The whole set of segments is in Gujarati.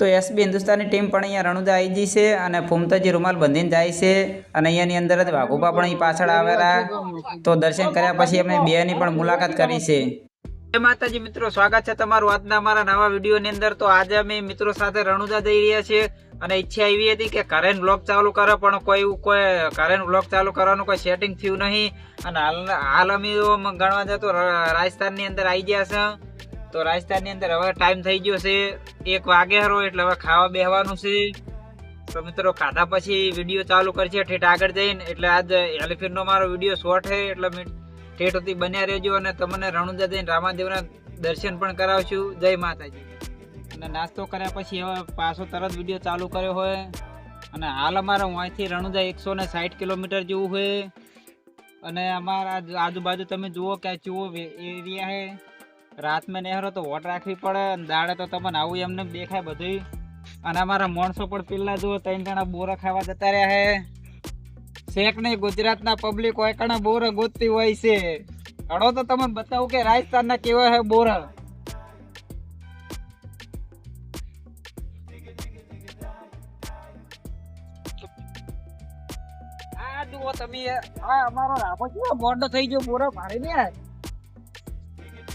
તો એસબી હિન્દુસ્તાની ટીમ પણ અહીંયા રણુજા આવી ગઈ છે અને ફૂમતાજી રૂમાલ બંધીને જાય છે અને અહીંયાની અંદર જ વાઘુબા પણ અહીં પાછળ આવેલા. તો દર્શન કર્યા પછી અમે બેની પણ મુલાકાત કરી છે. જય માતાજી મિત્રો, સ્વાગત છે તમારું આજના અમારા નવા વિડીયોની અંદર. તો આજે અમે મિત્રો સાથે રણુજા જઈ રહ્યા છીએ અને ઈચ્છા એવી હતી કે કરેન્ટ બ્લોગ ચાલુ કરે, પણ કોઈ કોઈ કરેન્ટ બ્લોગ ચાલુ કરવાનું કોઈ સેટિંગ થયું નહીં. અને હાલ હાલ અમે ગણવા જતો રાજસ્થાનની અંદર આવી ગયા છે. તો રાજસ્થાનની અંદર હવે ટાઈમ થઈ ગયો છે એક વાગે હરો, એટલે હવે ખાવા બેહવાનું છે. તો મિત્રો, ખાધા પછી વીડિયો ચાલુ કરશે ઠેઠ આગળ જઈને. એટલે આજ એલિફેન્ટનો મારો વીડિયો શોર્ટ છે, એટલે ઠેઠ સુધી બન્યા રહેજો અને તમને રણુજા જઈને રામાદેવના દર્શન પણ કરાવશું. જય માતાજી. અને નાસ્તો કર્યા પછી હવે પાછો તરત વીડિયો ચાલુ કર્યો હોય. અને હાલ અમારે અહીંથી રણુજા એકસો ને સાઠ કિલોમીટર જેવું હોય અને અમારા આજુબાજુ તમે જુઓ કે જુઓ એરિયા છે. રાતમાં નહેરો તો વોટ રાખવી પડે દાડે તો તમને આવું એમને દેખાય બધું અને અમારા માણસો પણ પેલા જુઓ, ત્રણ જણા બોરા ખાવા જતા રહ્યા હે શેખ નહીં, ગુજરાતના પબ્લિક હોય કણા બોરા ગોતતી હોય છે. અડો તો તમને બતાવું કે રાજસ્થાનના કેવા હે બોરા. આ જુઓ તમે, આ અમારો રાપો કેવો બોર્ડ થઈ ગયો, બોરા મારી ને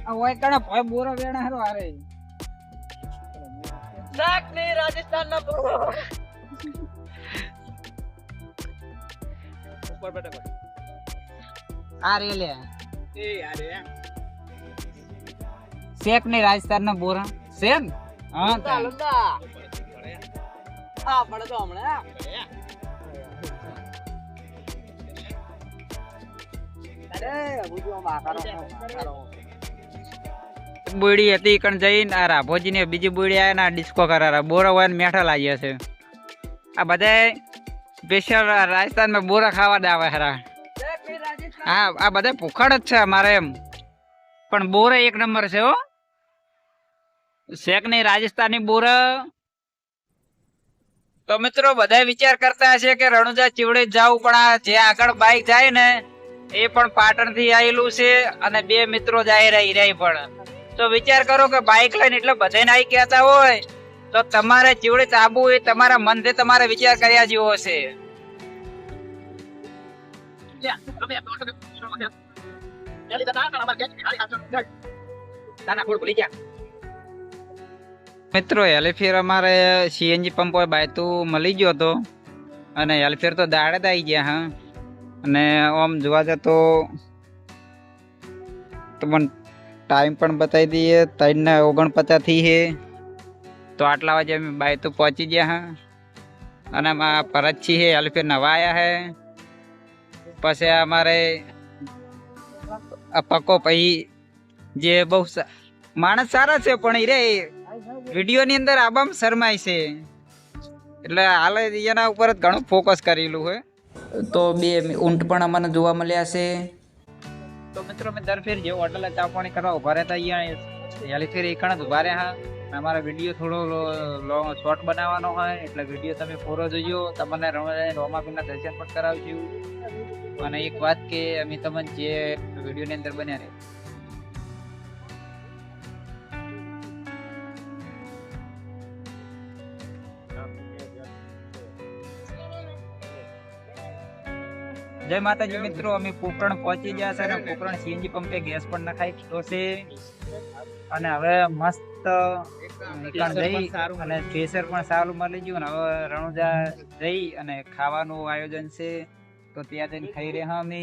ભય બોરા વેણા હારો શાક નહીં રાજસ્થાન ના ઉપર બેઠા આ રે લે. એ યારે શેક નહીં રાજસ્થાન ના બોરા. શેક? હા તા. હા પડે તો હમણાં અરે બુજો માકારો માકારો બોયડી હતી કણ જઈને આ રાભોજી ને બીજી બોયડી આયા ના ડિસ્કો કરારા. બોરા હોય ને મેઠા લાગ્યા છે. આ બધા સ્પેશિયલ રાજસ્થાનમાં બોરા ખાવા જ આવે ખરા હા, આ બધા ભૂખડ જ છે અમારે એમ. પણ બોરા એક નંબર છે હો. શેક નહીં રાજસ્થાની બોરા. તો મિત્રો બધા વિચાર કરતા હશે કે રણુજા ચીવડે જવું પણ આ જે આગળ બાઈક જાય ને, એ પણ પાટણથી આવેલું છે અને બે મિત્રો જાય રહી રહી પણ. તો વિચાર કરો કે બાઈક લઈને એટલે બધાને આવી કહેતા હોય. તો તમારે ચીવડે ચાબુ એ તમારા મનથી તમારે વિચાર કર્યા જેવો છે મિત્રો હેલીફેર અમારે સીએનજી પંપ હોય, બાયતું મળી ગયો હતો. અને હેલીફેર તો દાડે જ આવી ગયા, હા. અને આમ જોવા જતો તમને ટાઈમ પણ બતાવી દઈએ. ત્રણ ઓગણપચાસથી હે તો આટલા વાગે અમે બાય તો પહોંચી ગયા હા. અને આમાં પરતછી હે હેલીફેર નવા આવ્યા હે. પછી અમારે પકો પછી જે બહુ માણસ સારા છે પણ એ રે, વિડીયોની અંદર આબામ શરમાય છે. એટલે હાલ એના ઉપર જ ઘણું ફોકસ કરેલું હોય તો બે ઊંટ પણ અમને જોવા મળ્યા છે. તો મિત્રો મેં દર ફેર જેવો હોટલે ચા પાણી કરવા ઊભા રહેતા અહીંયા યાલી ફેર એક જ ઊભા રહ્યા અમારા વીડિયો થોડો લોંગ શોર્ટ બનાવવાનો હોય, એટલે વીડિયો તમે પૂરો જોજો. તમને રોમાપીના દર્શન પણ કરાવજો. અને એક વાત કે, અમે તમને જે વિડીયોની અંદર બન્યા રહે જય માતાજી મિત્રો અમે પોકરણ પહોંચી ગયા છે અને પોકરણ સીએનજી પંપે ગેસ પણ નખાઈ દીધો છે. અને હવે મસ્ત નીકળ જઈ અને થ્રેસર પણ સારું મળી ગયું. અને હવે રણુજા જઈ અને ખાવાનું આયોજન છે. તો ત્યાં જઈને ખાઈ રહ્યા અમે.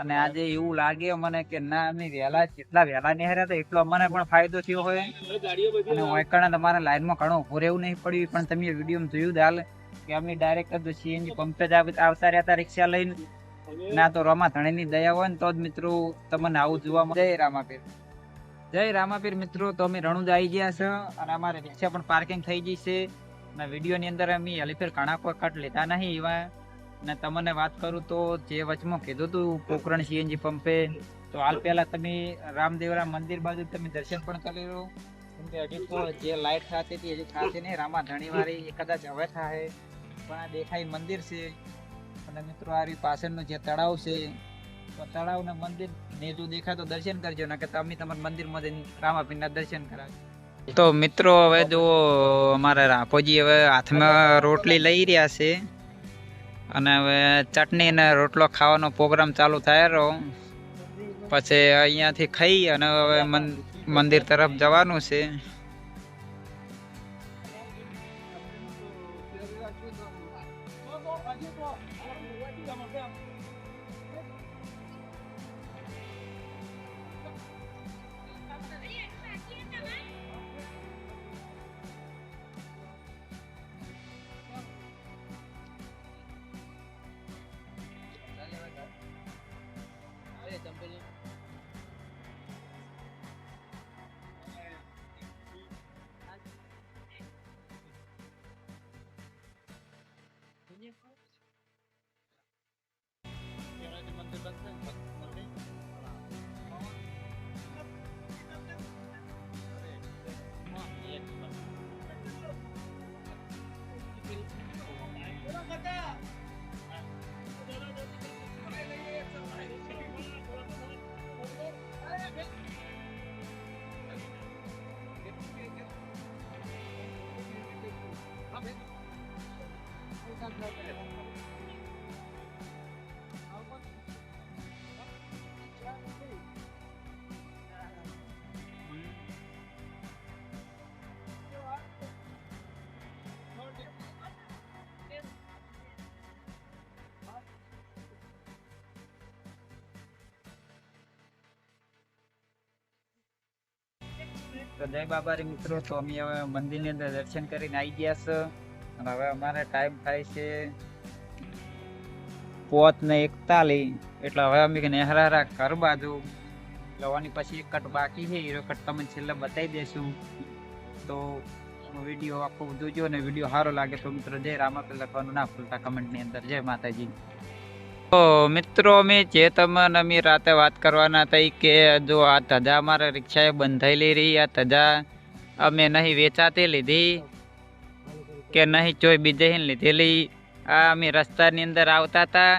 અને આજે એવું લાગે મને કે ના અમે વહેલા જેટલા વહેલા નિહાર્યા હતા એટલો અમને પણ ફાયદો થયો હોય. અને વાંકણા તમારે લાઈનમાં ઘણું ઉભું રહેવું નહીં પડ્યું પણ તમે વીડિયો જોયું દાલ કે અમે ડાયરેક્ટ જ સીએનજી પંપે જ આવતા રહ્યા રિક્ષા લઈને ના તો રમા ધણીની દયા હોય ને તો જ મિત્રો તમને આવું જોવા જય રામાપીર. જય રામાપીર મિત્રો, તો અમે રણુજ આવી ગયા છે અને અમારે રિક્ષા પણ પાર્કિંગ થઈ ગઈ છે. અને વિડીયોની અંદર અમે હેલીફેર ઘણા કટ લેતા નહીં એવા. ને તમને વાત કરું તો જે વચમાં કીધું હતું પોકરણ સીએનજી પંપે, તો હાલ પહેલા તમે રામદેવરા મંદિર બાજુ તમે દર્શન પણ કરી લો જે લાઈટ થતી હતી, હજી થતી નહીં. રામા ધણીવારી કદાચ હવે થાય. પણ આ દેખાય મંદિર છે. અને મિત્રો, આ રહ્યું પાછળનું જે તળાવ છે, તો તળાવ ને મંદિર ને જો દેખાય તો દર્શન કરજો. ને કે તમે તમારા મંદિરમાં જઈને રામાપીરના દર્શન કરાવજો. તો મિત્રો, હવે જો અમારા રાપોજી હવે હાથમાં રોટલી લઈ રહ્યા છે. અને હવે ચટણી ને રોટલો ખાવાનો પ્રોગ્રામ ચાલુ થાય રહ્યો પછી અહીંયાથી ખાઈ અને હવે મન- મંદિર તરફ જવાનું છે. difference? તો જય બાબારી મિત્રો તો અમે હવે મંદિરની અંદર દર્શન કરીને આવી ગયા છે અને હવે અમારે ટાઈમ થાય છે પોત ને એકતાલી એટલે હવે અમે કે નેહરારા ઘર બાજુ. લવાની પછી એક કટ બાકી છે. એ કટ તમને છેલ્લે બતાવી દેશું. તો વીડિયો આખો જોજો અને વીડિયો સારો લાગે તો મિત્રો જય રામાપીર લખવાનું ના ભૂલતા કમેન્ટની અંદર. જય માતાજી. તો મિત્રો અમે જે તમને અમે રાતે વાત કરવાના હતા કે જો આ ધજા અમારા રિક્ષાએ બંધાયેલી રહી, આ ધજા અમે નહીં વેચાતી લીધી. કે નહીં, જોઈ બીજે હિન લીધેલી. આ અમે રસ્તાની અંદર આવતા હતા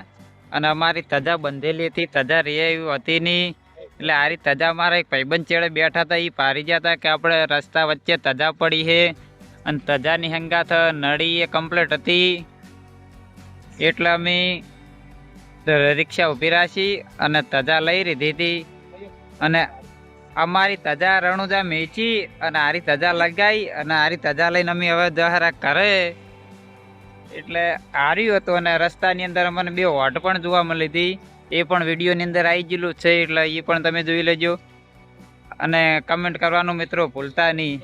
અને અમારી તજા બંધેલી હતી, તજા રહી એવી હતી નહીં એટલે આરી તજા મારા એક ભાઈબંધ ચેડે બેઠા હતા એ પારી ગયા હતા કે આપણે રસ્તા વચ્ચે તજા પડી છે અને તજાની હંગાથ નળી એ કમ્પ્લીટ હતી. એટલે અમે રિક્ષા ઊભી રાખી અને તજા લઈ લીધી હતી. અને અમારી તજા રણુજા મેચી અને આરી તજા લગાવી અને આરી તજા લઈને અમે હવે દહરા કરે. એટલે હાર્યું હતું અને રસ્તાની અંદર અમને બે હોટ પણ જોવા મળી હતી. એ પણ વિડીયોની અંદર આવી ગયેલું છે, એટલે એ પણ તમે જોઈ લેજો. અને કમેન્ટ કરવાનું મિત્રો ભૂલતા નહીં.